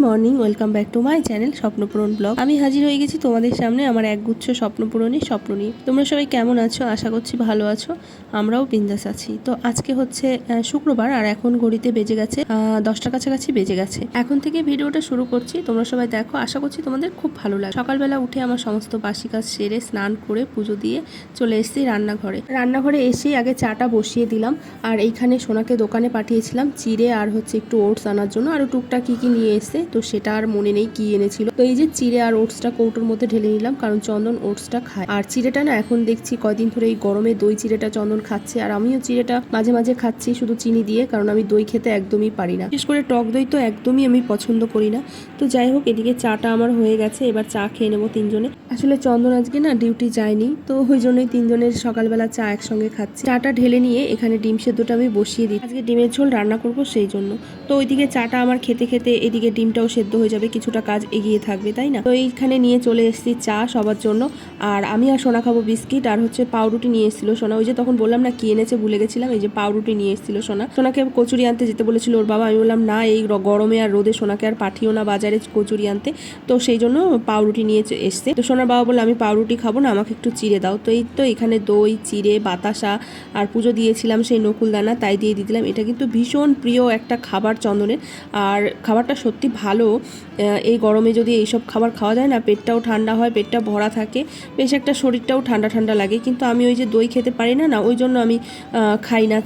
Welcome back to my channel Swapnapuron blog. আমি হাজির হয়ে গেছি তোমাদের সামনে আমার একগুচ্ছ স্বপ্নপূরণের স্বপ্ন নিয়ে। তোমরা সবাই কেমন আছো? আশা করছি ভালো আছো। আমরাও বিন্দাস আছি। তো আজকে হচ্ছে শুক্রবার আর এখন ঘড়িতে বেজে গেছে দশটার কাছাকাছি বেজে গেছে। এখন থেকে ভিডিওটা শুরু করছি। তোমরা সবাই দেখো, আশা করছি তোমাদের খুব ভালো লাগে সকালবেলা উঠে আমার সমস্ত বাসি কাজ সেরে স্নান করে পুজো দিয়ে চলে এসেছি রান্নাঘরে। রান্নাঘরে এসেই আগে চাটা বসিয়ে দিলাম আর এইখানে সোনাকে দোকানে পাঠিয়েছিলাম চিড়ে আর হচ্ছে একটু ওটস আনার জন্য। আরও টুকটাক কি কি নিয়ে এসে তো সেটা আর মনে নেই কি এনেছিল। তো এই যে চিড়ে আর ওটসটা কৌটোর মধ্যে ঢেলে নিলাম, কারণ চন্দন ওটসটা খায়। আর চিড়েটা না এখন দেখছি কয়দিন ধরে এই গরমে দই চিড়েটা চন্দন খাচ্ছে, আর আমিও চিড়েটা মাঝে মাঝে খাচ্ছি শুধু চিনি দিয়ে, কারণ আমি দই খেতে একদমই পারি না। বিশেষ করে টক দই তো একদমই আমি পছন্দ করি না। তো যাই হোক, এদিকে চাটা আমার হয়ে গেছে, এবার চা খেয়ে নেব তিনজনে। আসলে চন্দন আজকে না ডিউটি যায়নি, তো ওই জন্যই তিনজনের সকালবেলা চা একসঙ্গে খাচ্ছি। চাটা ঢেলে নিয়ে এখানে ডিম সেদ্ধটা আমি বসিয়ে দিই আজকে ডিমের ঝোল রান্না করব সেই জন্য। তো ওইদিকে চাটা আমার খেতে খেতে এদিকে ডিমটাও সেদ্ধ হয়ে যাবে, কিছুটা কাজ এগিয়ে থাকবে, তাই না? তো এইখানে নিয়ে চলে এসেছি চা সবার জন্য। আর আমি আর সোনা খাব বিস্কিট আর হচ্ছে পাউরুটি নিয়ে এসেছিল সোনা। ওই যে তখন বললাম না কি এনেছে ভুলে গেছিলাম, এই যে পাউরুটি নিয়ে এসেছিল সোনা। সোনাকে কচুরি আনতে যেতে বলেছিল ওর বাবা। আমি বললাম, না, এই গরমে আর রোদে সোনাকে আর পাঠিও না বাজারে কচুরি আনতে। তো সেই জন্য পাউরুটি নিয়ে এসছে। তো সোনার বাবা বলল, আমি পাউরুটি খাব না, আমাকে একটু চিড়ে দাও। তো এই তো এখানে দই, চিড়ে, বাতাসা আর পুজো দিয়েছিলাম সেই নকুলদানা তাই দিয়ে দিয়ে দিলাম। এটা কিন্তু ভীষণ প্রিয় একটা খাবার চন্দনের। আর খাবারটা সত্যি ভালো এই গরমে যদি এইসব খাবার খাওয়া যায় না, পেটটাও ঠান্ডা হয়, পেটটা ভরা থাকে, বেশ একটা শরীরটাও ঠান্ডা ঠান্ডা লাগে। কিন্তু আমি ওই যে দই খেতে পারি না না, ওই জন্য আমি খাই না।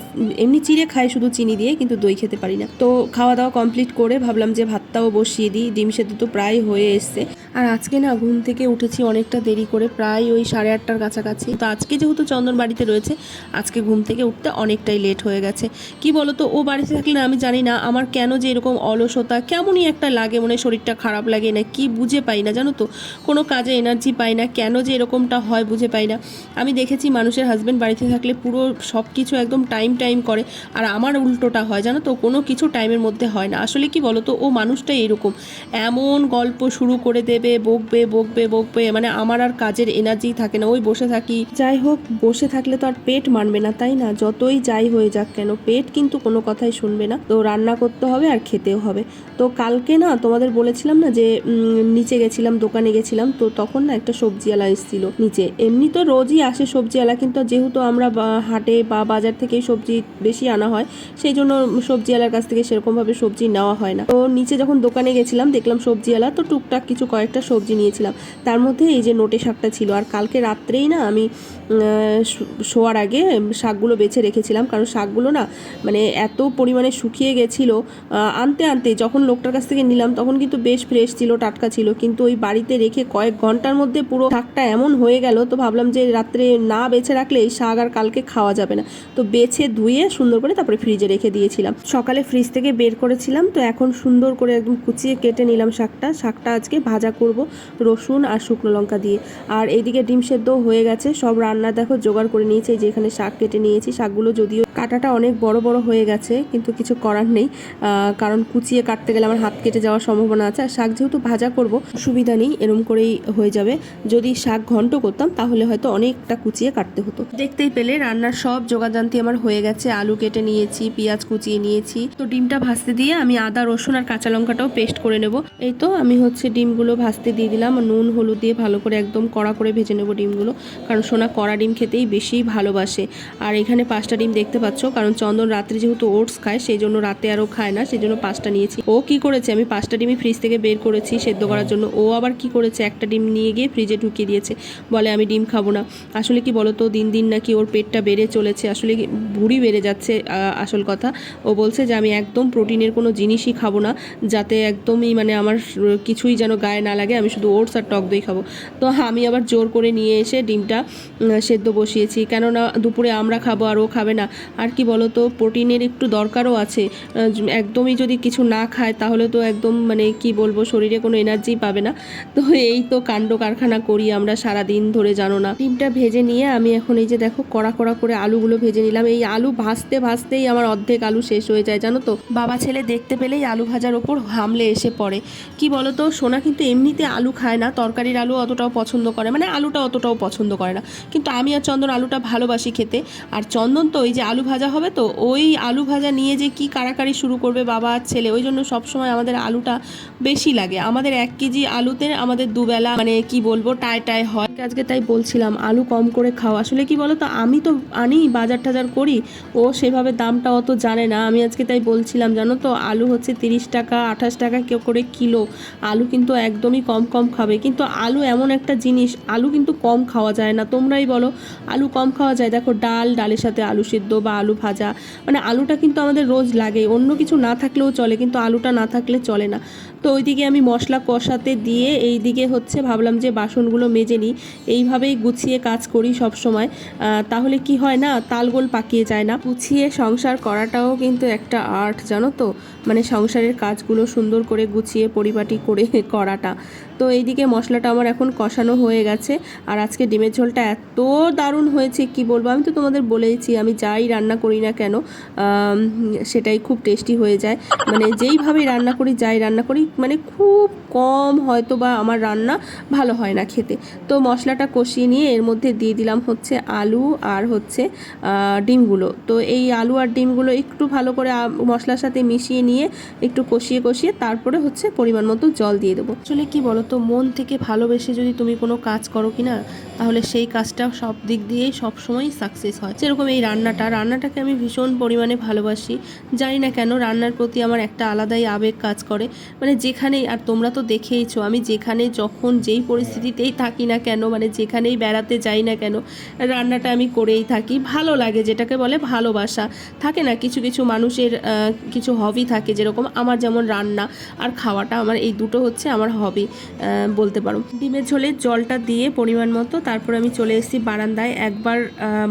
এমনি চিড়ে খাই শুধু চিনি দিয়ে, কিন্তু দই খেতে পারি না। তো খাওয়া দাওয়া কমপ্লিট করে ভাবলাম যে ভাতটাও বসিয়ে দিই, ডিম সেদ্ধ তো প্রায় হয়ে এসছে। আর আজকে না, ঘুম থেকে উঠেছি অনেকটা দেরি করে, প্রায় ওই সাড়ে আটটার কাছাকাছি। তো আজকে যেহেতু চন্দন বাড়িতে রয়েছে, আজকে ঘুম থেকে উঠতে অনেকটাই লেট হয়ে গেছে। কি বলতো, ও বাড়িতে থাকলে না, আমি জানি না, আমার কেন যে এরকম অলসতা, কেমনই একটা লাগে, মনে শরীরটা খারাপ লাগে না, কি বুঝে পাই না, জানো তো? কোনো কাজে এনার্জি পাই না, কেন যে এরকমটা হয় বুঝে পাই না। আমি দেখেছি মানুষের হাজব্যান্ড বাড়িতে থাকলে পুরো সব কিছু একদম টাইম টাইম করে, আর আমার উল্টোটা হয়, জানো তো? কোনো কিছু টাইমের মধ্যে হয় না। আসলে কি বলো তো ও মানুষটাই এরকম। এমন গল্প শুরু করে দেবে, বকবে বকবে বকবে মানে আমার আর কাজের এনার্জি থাকে না। ওই বসে থাকি। যাই হোক, বসে থাকলে তো আর পেট মানবে না, তাই না? যতই যাই হয়ে যাক কেন, পেট কিন্তু কোনো কথাই শুনবে না। তো রান্না করতে হবে আর খেতেও হবে। তো কালকে না তোমাদের বলেছিলাম না যে নিচে গেছিলাম, দোকানে গেছিলাম, তো তখন না একটা সবজিওয়ালা এসেছিল নিচে। এমনি তো রোজই আসে সবজিওয়ালা কিন্তু যেহেতু আমরা হাটে বা বাজার থেকেই সবজি বেশি আনা হয়, সেই জন্য সবজিওয়ালার কাছ থেকে সেরকমভাবে সবজি নেওয়া হয় না। তো নিচে যখন দোকানে গেছিলাম, দেখলাম সবজিওয়ালা তো টুকটাক কিছু কয়েকটা সবজি নিয়েছিলাম। তার মধ্যে এই যে নোটে শাকটা ছিল, আর কালকে রাত্রেই না আমি শোয়ার আগে শাকগুলো বেছে রেখেছিলাম, কারণ শাকগুলো না মানে এত পরিমাণে শুকিয়ে গেছিল আনতে আনতে যখন লোকটার কাছ থেকে নিলাম, তখন কিন্তু বেশ ফ্রেশ ছিল, টাটকা ছিল। কিন্তু ওই বাড়িতে রেখে কয়েক ঘণ্টার মধ্যে পুরো শাকটা এমন হয়ে গেল, তো ভাবলাম যে রাত্রে না বেছে রাখলে এই শাক আর কালকে খাওয়া যাবে না। তো বেছে ধুয়ে সুন্দর করে তারপরে ফ্রিজে রেখে দিয়েছিলাম। সকালে ফ্রিজ থেকে বের করেছিলাম, তো এখন সুন্দর করে একদম কুচিয়ে কেটে নিলাম শাকটা। শাকটা আজকে ভাজা করব রসুন আর শুকনো লঙ্কা দিয়ে। আর এইদিকে ডিম সেদ্ধ হয়ে গেছে, সব রান্না দেখো, জোগাড় করে নিয়েছি, এই যে এখানে শাক কেটে নিয়েছি। শাকগুলো যদিও কাটাটা অনেক বড় বড় হয়ে গেছে, কিন্তু কিছু করার নেই। কারণ কুচিয়ে কাটতে গেলে আমার হাত কেটে যাওয়ার সম্ভাবনা আছে। আর শাক যেহেতু ভাজা করব সুবিধা নেই, এরম করেই হয়ে যাবে। যদি শাক ঘন্ট করতাম, তাহলে হয়তো অনেকটা কুচিয়ে কাটতে হতো। দেখতেই পেলে, রান্নার সব যোগাযান্তি আমার হয়ে গেছে। আলু কেটে নিয়েছি, পেঁয়াজ কুচিয়ে নিয়েছি। তো ডিমটা ভাজতে দিয়ে আমি আদা, রসুন আর কাঁচা লঙ্কাটাও পেস্ট করে নেব। এই তো আমি হচ্ছে ডিমগুলো ভাজতে দিয়ে দিলাম। নুন, হলুদ দিয়ে ভালো করে একদম কড়া করে ভেজে নেব ডিমগুলো। কারণ সোনা কড়া ডিম খেতেই বেশি ভালোবাসে। আর এখানে পাঁচটা ডিম দেখতে পাচ্ছ কারণ চন্দন রাত্রে যেহেতু ওটস খায় সেই জন্য রাতে আরও খায় না সেই জন্য পাঁচটা নিয়েছি। ও কি করেছে? আমি পাঁচটা ডিমই ফ্রিজ থেকে বের করেছি সেদ্ধ করার জন্য। ও আবার কি করেছে? একটা ডিম নিয়ে গিয়ে ফ্রিজে ঢুকিয়ে দিয়েছে। বলে আমি ডিম খাব না। আসলে কি বলতো? দিন দিন নাকি ওর পেটটা বেড়ে চলেছে। আসলে ভুঁড়ি বেড়ে যাচ্ছে আসল কথা। ও বলছে যে আমি একদম প্রোটিনের কোনো জিনিসই খাব না যাতে একদমই মানে আমার কিছুই যেন গায়ে না লাগে আমি শুধু ওটস আর টক দই খাব। তো আমি আবার জোর করে নিয়ে এসে ডিমটা সেদ্ধ বসিয়েছি। কেননা দুপুরে আমরা খাব আর ও খাবে না। আর কি বলো তো প্রোটিনের একটু দরকারও আছে। একদমই যদি কিছু না খায়, তাহলে তো একদম মানে কি বলব, শরীরে কোনো এনার্জি পাবে না। তো এই তো কাণ্ড কারখানা করি আমরা সারা দিন ধরে, জানো না। ডিমটা ভেজে নিয়ে আমি এখন এই যে দেখো, কড়া কড়া করে আলুগুলো ভেজে নিলাম। এই আলু ভাজতে ভাজতেই আমার অর্ধেক আলু শেষ হয়ে যায়, জানো তো। বাবা ছেলে দেখতে পেলেই আলু ভাজার ওপর হামলে এসে পড়ে। কি বলো তো সোনা কিন্তু এমনিতে আলু খায় না, তরকারির আলু অতটাও পছন্দ করে মানে আলুটা অতটাও পছন্দ করে না। কিন্তু আমি আর চন্দন আলুটা ভালোবাসি খেতে। আর চন্দন তো ওই যে আলু ভাজা হবে তো? ওই আলু ভাজা নিয়ে যে কি কারাকারি শুরু করবে বাবা আর ছেলে, ওই জন্য সবসময় আমাদের আলুটা বেশি লাগে। আমাদের এক কেজি আলুতে আমাদের দুবেলা মানে কি বলব টাই টাই হয়। আজকে তাই বলছিলাম, আলু কম করে খাওয়া আসলে কি বলো তো আমি তো আনি, বাজার টাজার করি, ও সেভাবে দামটা অত জানে না। আমি আজকে তাই বলছিলাম, জানো তো, আলু হচ্ছে তিরিশ টাকা, আঠাশ টাকা কেউ করে কিলো। আলু কিন্তু একদমই কম কম খাবে। কিন্তু আলু এমন একটা জিনিস, আলু কিন্তু কম খাওয়া যায় না। তোমরাই বলো, আলু কম খাওয়া যায়? দেখো, ডাল, ডালের সাথে আলু সিদ্ধ বা আলু ভাজা। মানে আলুটা কিন্তু আমাদের রোজ লাগে। অন্য কিছু না থাকলেও চলে, কিন্তু আলুটা না থাকলে চলে না। তো ওইদিকে আমি মশলা কষাতে দিয়ে এই দিকে হচ্ছে ভাবলাম যে বাসনগুলো মেজে নিই। এইভাবেই গুছিয়ে কাজ করি সব সময় তাহলে কি হয় না, তালগোল পাকিয়ে যায় না। গুছিয়ে সংসার করাটাও কিন্তু একটা আর্ট, জানো তো? মানে সংসারের কাজগুলো সুন্দর করে গুছিয়ে পরিপাটি করে করাটা। তো এইদিকে মশলাটা আমার এখন কষানো হয়ে গেছে। আর আজকে ডিমের ঝোলটা এত দারুণ হয়েছে, কি বলব? আমি তো তোমাদের বলেইছি, আমি যাই রান্না করি না কেন সেটাই খুব টেস্টি হয়ে যায়। মানে যেইভাবে রান্না করি, যাই রান্না করি মানে খুব কম হয়তো বা আমার রান্না ভালো হয় না খেতে। তো মশলাটা কষিয়ে নিয়ে এর মধ্যে দিয়ে দিলাম হচ্ছে আলু আর হচ্ছে ডিমগুলো। তো এই আলু আর ডিমগুলো একটু ভালো করে মশলার সাথে মিশিয়ে নিয়ে একটু কষিয়ে কষিয়ে তারপরে হচ্ছে পরিমাণ মতো জল দিয়ে দেবো। আসলে কি বলো তো মন থেকে ভালোবেসে যদি তুমি কোনো কাজ করো কি না তাহলে সেই কাজটা সব দিক দিয়েই সবসময় সাকসেস হয়। যেরকম এই রান্নাটা, রান্নাটাকে আমি ভীষণ পরিমাণে ভালোবাসি। জানি না কেন রান্নার প্রতি আমার একটা আলাদাই আবেগ কাজ করে। মানে যেখানেই, আর তোমরা তো দেখেইছো, আমি যেখানে যখন যেই পরিস্থিতিতেই থাকি না কেন মানে যেখানেই বেড়াতে যাই না কেন, রান্নাটা আমি করেই থাকি। ভালো লাগে, যেটাকে বলে ভালোবাসা। থাকে না, কিছু কিছু মানুষের কিছু হবি থাকে যেরকম আমার যেমন রান্না আর খাওয়াটা, আমার এই দুটো হচ্ছে আমার হবি বলতে পারো। ডিমের ঝোলে জলটা দিয়ে পরিমাণ মতো, তারপর আমি চলে এসেছি বারান্দায়। একবার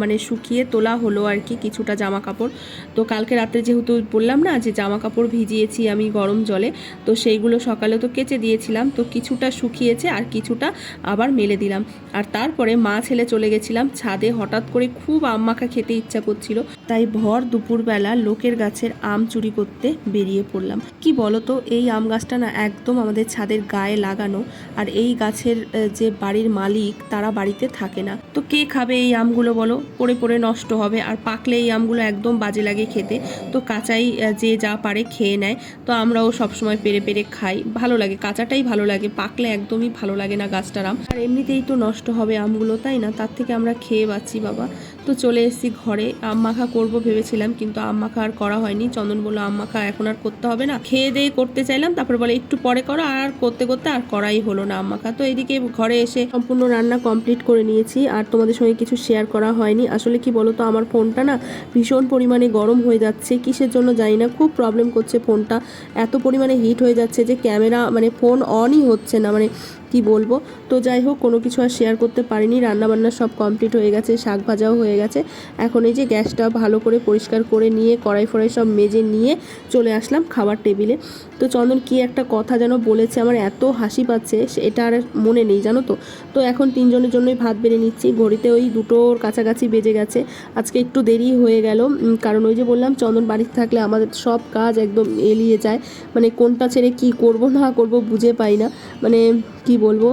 মানে শুকিয়ে তোলা হলো আর কি কিছুটা জামা কাপড় তো কালকে রাত্রে যেহেতু বললাম না যে জামা কাপড় ভিজিয়েছি আমি গরম জলে, তো সেইগুলো সকালে তো কেচে দিয়েছিলাম, তো কিছুটা শুকিয়েছে আর কিছুটা আবার মেলে দিলাম। আর তারপরে মা ছেলে চলে গেছিলাম ছাদে, হঠাৎ করে খুব আম মাখা খেতে ইচ্ছা করছিল। তাই ভর দুপুরবেলা লোকের গাছের আম চুরি করতে বেরিয়ে পড়লাম। কি বলতো, এই আম গাছটা না একদম আমাদের ছাদের গায়ে লাগানো আর এই গাছের যে বাড়ির মালিক, তারা বাড়িতে থাকে না। তো কে খাবে এই আমগুলো বলো? পড়ে পড়ে নষ্ট হবে। আর পাকলে এই আমগুলো একদম বাজে লাগে খেতে। তো কাঁচাই যে যা পারে খেয়ে নেয়। তো আমরাও সবসময় পেরে পেরে খাই। ভালো লাগে, কাঁচাটাই ভালো লাগে। পাকলে একদমই ভালো লাগে না গাছটার আম। আর এমনিতেই তো নষ্ট হবে আমগুলো, তাই না? তার থেকে আমরা খেয়ে বাঁচি, বাবা। তো চলে এসেছি ঘরে। আম মাখা করব ভেবেছিলাম, কিন্তু আম মাখা আর করা হয়নি। চন্দন বলল আম মাখা এখন আর করতে হবে না। খেয়ে দিয়ে করতে চাইলাম, তারপর বলে, একটু পরে করো, আর করতে করতে আর করাই হলো না আম মাখা তো এদিকে ঘরে এসে সম্পূর্ণ রান্না কমপ্লিট করে নিয়েছি, আর তোমাদের সঙ্গে কিছু শেয়ার করা হয়নি। আসলে কি বলো তো আমার ফোনটা না ভীষণ পরিমাণে গরম হয়ে যাচ্ছে। কিসের জন্য জানি না, খুব প্রবলেম করছে ফোনটা। এত পরিমাণে হিট হয়ে যাচ্ছে যে ক্যামেরা মানে ফোন অনই হচ্ছে না। মানে কি বলব? তো যাই হোক, কোনো কিছু আর শেয়ার করতে পারিনি। রান্নাবান্না সব কমপ্লিট হয়ে গেছে, শাক ভাজাও হয়ে গেছে। এখন এই যে গ্যাসটা ভালো করে পরিষ্কার করে নিয়ে, কড়াই ফড়াই সব মেজে নিয়ে চলে আসলাম খাবার টেবিলে তো চন্দন, কি একটা কথা যেন বলেছে, আমার এত হাসি পাচ্ছে এটা আর মনে নেই, জানো তো? তো এখন তিনজনের জন্যই ভাত বেড়ে নিচ্ছি। ঘড়িতে ওই দুটোর কাছাকাছি বেজে গেছে। আজকে একটু দেরি হয়ে গেল কারণ ওই যে বললাম, চন্দন বাড়িতে থাকলে আমাদের সব কাজ একদম এলিয়ে যায়। মানে কোনটা ছেড়ে কি করব, না করব বুঝে পাই না। মানে কি বলব,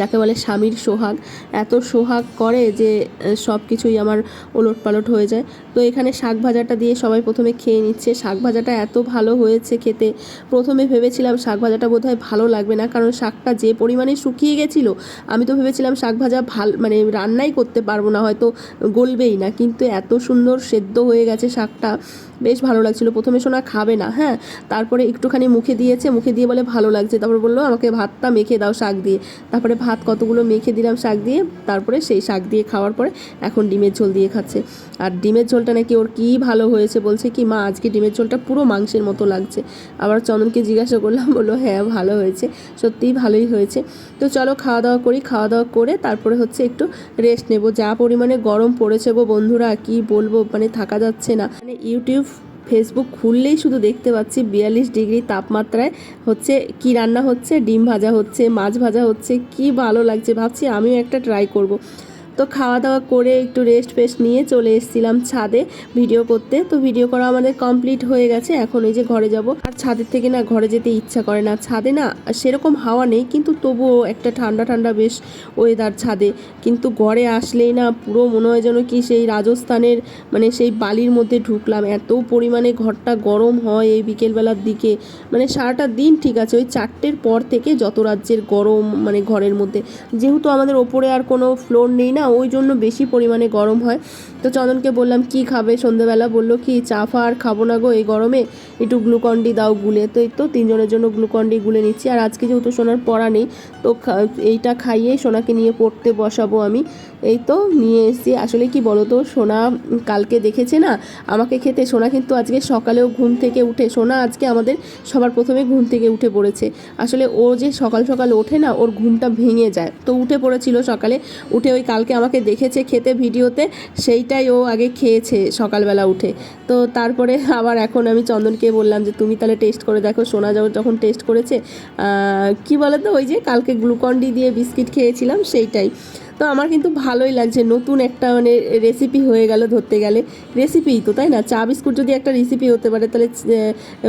যাকে বলে স্বামীর সোহাগ। এত সোহাগ করে যে সব কিছুই আমার ওলট পালট হয়ে যায়। তো এখানে শাক ভাজাটা দিয়ে সবাই প্রথমে খেয়ে নিচ্ছে। শাক ভাজাটা এত ভালো হয়েছে খেতে। প্রথমে ভেবেছিলাম শাক ভাজাটা বোধহয় ভালো লাগবে না, কারণ শাকটা যে পরিমাণে শুকিয়ে গেছিল, আমি তো ভেবেছিলাম শাক ভাজা ভালো মানে রান্নাই করতে পারব না, হয়তো গলবেই না। কিন্তু এত সুন্দর সেদ্ধ হয়ে গেছে শাকটা। বেশ ভালো লাগছিল। প্রথমে শোনা খাবে না হ্যাঁ? তারপরে একটুখানি মুখে দিয়েছে, মুখে দিয়ে বলে ভালো লাগছে। তারপর বলল, আমাকে ভাতটা মেখে দাও শাক দিয়ে। তারপরে ভাত কতগুলো মেখে দিলাম শাক দিয়ে, তারপরে সেই শাক দিয়ে খাওয়ার পরে এখন ডিমের ঝোল দিয়ে খাচ্ছে। আর ডিমের ঝোলটা নাকি ওর কী ভালো হয়েছে বলছে কি, মা, আজকে ডিমের ঝোলটা পুরো মাংসের মতো লাগছে। আবার চন্দনকে জিজ্ঞাসা করলাম, বলল হ্যাঁ ভালো হয়েছে, সত্যিই ভালোই হয়েছে। তো চলো খাওয়া দাওয়া করি, খাওয়া দাওয়া করে তারপরে হচ্ছে একটু রেস্ট নেব। যা পরিমাণে গরম পড়েছে গো বন্ধুরা, কি বলব মানে থাকা যাচ্ছে না। মানে ইউটিউব ফেসবুক খুললেই শুধু দেখতে পাচ্ছি বিয়াল্লিশ ডিগ্রি তাপমাত্রায় হচ্ছে কি রান্না হচ্ছে, ডিম ভাজা হচ্ছে, মাছ ভাজা হচ্ছে, কি ভালো লাগছে ভাবছি আমিও একটা ট্রাই করব। তো খাওয়া দাওয়া করে একটু রেস্ট ফেস্ট নিয়ে চলে এসেছিলাম ছাদে ভিডিও করতে। তো ভিডিও করা আমাদের কমপ্লিট হয়ে গেছে। এখন এই যে ঘরে যাব। আর ছাদের থেকে না ঘরে যেতে ইচ্ছা করে না। ছাদে না সেরকম হাওয়া নেই, কিন্তু তবুও একটা ঠান্ডা ঠান্ডা বেশ ওয়েদার ছাদে। কিন্তু ঘরে আসলেই না পুরো মনে হয় যেন কি সেই রাজস্থানের মানে সেই বালির মধ্যে ঢুকলাম। এত পরিমাণে ঘরটা গরম হয় এই বিকেলবেলার দিকে। মানে সারাটা দিন ঠিক আছে, ওই চারটের পর থেকে যত রাজ্যের গরম মানে ঘরের মধ্যে। যেহেতু আমাদের ওপরে আর কোনো ফ্লোর নেই না ওই জন্য বেশি পরিমাণে গরম হয়। তো চন্দনকে বললাম, কি খাবে? সন্ধ্যেবেলা বলল কি, চা ফা আর খাব না গো এই গরমে। একটু গ্লুকন্ডি দাও গুলে। তো এই তো তিনজনের জন্য গ্লুকন্ডি গুলে নিচ্ছি। আর আজকে যেহেতু সোনার পড়া নেই, তো এইটা খাইয়ে সোনাকে নিয়ে পড়তে বসাবো আমি। এই তো নিয়ে এসেছি। আসলে কি বলো তো সোনা কালকে দেখেছে না? আমাকে খেতে, সোনা কিন্তু আজকে সকালেও ঘুম থেকে উঠে, সোনা আজকে আমাদের সবার প্রথমে ঘুম থেকে উঠে পড়েছে। আসলে ও যে সকাল সকাল ওঠে না, ওর ঘুমটা ভেঙে যায়। তো উঠে পড়েছিল সকালে, উঠে ওই কালকে আমাকে দেখেছে খেতে ভিডিওতে, সেইটাই ও আগে খেয়েছে সকালবেলা উঠে। তো তারপরে আবার এখন আমি চন্দনকে বললাম যে, তুমি তাহলে টেস্ট করে দেখো, সোনা যাও যখন টেস্ট করেছে কি বলো তো ওই যে কালকে গ্লুকন্ডি দিয়ে বিস্কিট খেয়েছিলাম, সেইটাই। তো আমার কিন্তু ভালোই লাগছে। নতুন একটা মানে রেসিপি হয়ে গেল ধরতে গেলে। রেসিপি তো, তাই না? চা, বিস্কুট যদি একটা রেসিপি হতে পারে, তাহলে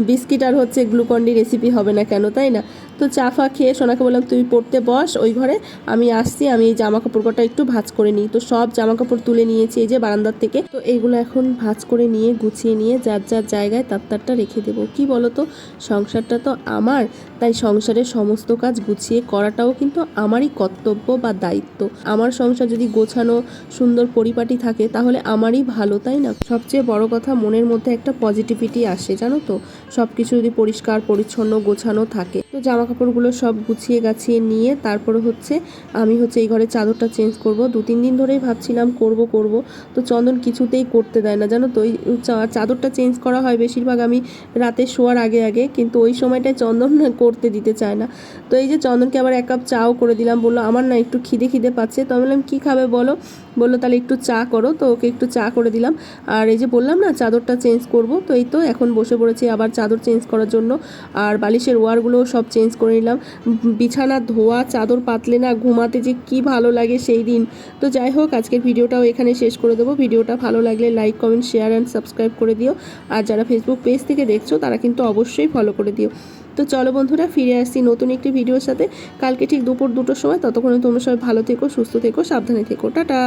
বিস্কিট আর হচ্ছে গ্লুকন্ডি রেসিপি হবে না কেন, তাই না? তো চা, ফা খেয়ে সোনাকে বললাম, তুই পড়তে বস ওই ঘরে। আমি আসছি, আমি এই জামা কাপড় কটা একটু ভাঁজ করে নিই। তো সব জামা কাপড় তুলে নিয়েছি এই যে বারান্দার থেকে। তো এইগুলো এখন ভাঁজ করে নিয়ে, গুছিয়ে নিয়ে যার যার জায়গায় তার তারটা রেখে দেবো। কি বলো তো সংসারটা তো আমার, তাই সংসারের সমস্ত কাজ গুছিয়ে করাটাও কিন্তু আমারই কর্তব্য বা দায়িত্ব। আমার সংসার যদি গোছানো সুন্দর পরিপাটি থাকে, তাহলে আমারই ভালো, তাই না? সবচেয়ে বড় কথা মনের মধ্যে একটা পজিটিভিটি আসে, জানো তো? সব কিছু যদি পরিষ্কার, পরিচ্ছন্ন, গোছানো থাকে। তো জামা কাপড়গুলো সব গুছিয়ে গাছিয়ে নিয়ে তারপরে হচ্ছে আমি হচ্ছে এই ঘরে চাদরটা চেঞ্জ করব। দু, তিন দিন ধরেই ভাবছিলাম করব করব। তো চন্দন কিছুতেই করতে দেয় না, জানো তো? ওই চাদরটা চেঞ্জ করা হয় বেশিরভাগ আমি রাতে শোয়ার আগে আগে। কিন্তু ওই সময়টায় চন্দন করতে দিতে চায় না। তো এই যে চন্দনকে আবার এক কাপ চাও করে দিলাম, বলল, আমার না একটু খিদে খিদে পাচ্ছে। তো আমি বললাম, কী খাবে বলো? বলল, তাহলে একটু চা করো। তো ওকে একটু চা করে দিলাম। আর এই যে বললাম না, চাদরটা চেঞ্জ করব, তো এই তো এখন বসে পড়েছি আবার চাদর চেঞ্জ করার জন্য। আর বালিশের ওয়ারগুলোও সব চেঞ্জ করে নিলাম। বিছানা, ধোয়া, চাদর পাতলে না ঘুমাতে যে কি ভালো লাগে সেই দিন। তো যাই হোক, আজকের ভিডিওটাও এখানে শেষ করে দেবো। ভিডিওটা ভালো লাগলে like, comment, share, and subscribe করে দিও। আর যারা ফেসবুক পেজ থেকে দেখছ, তারা কিন্তু অবশ্যই ফলো করে দিও। তো চলো বন্ধুরা, ফিরে আসছি নতুন একটি ভিডিওর সাথে। কালকে ঠিক দুপুর দুটোর সময়। ততক্ষণে তোমরা সবাই ভালো থেকো, সুস্থ থেকো, সাবধানে থেকো। টাটা!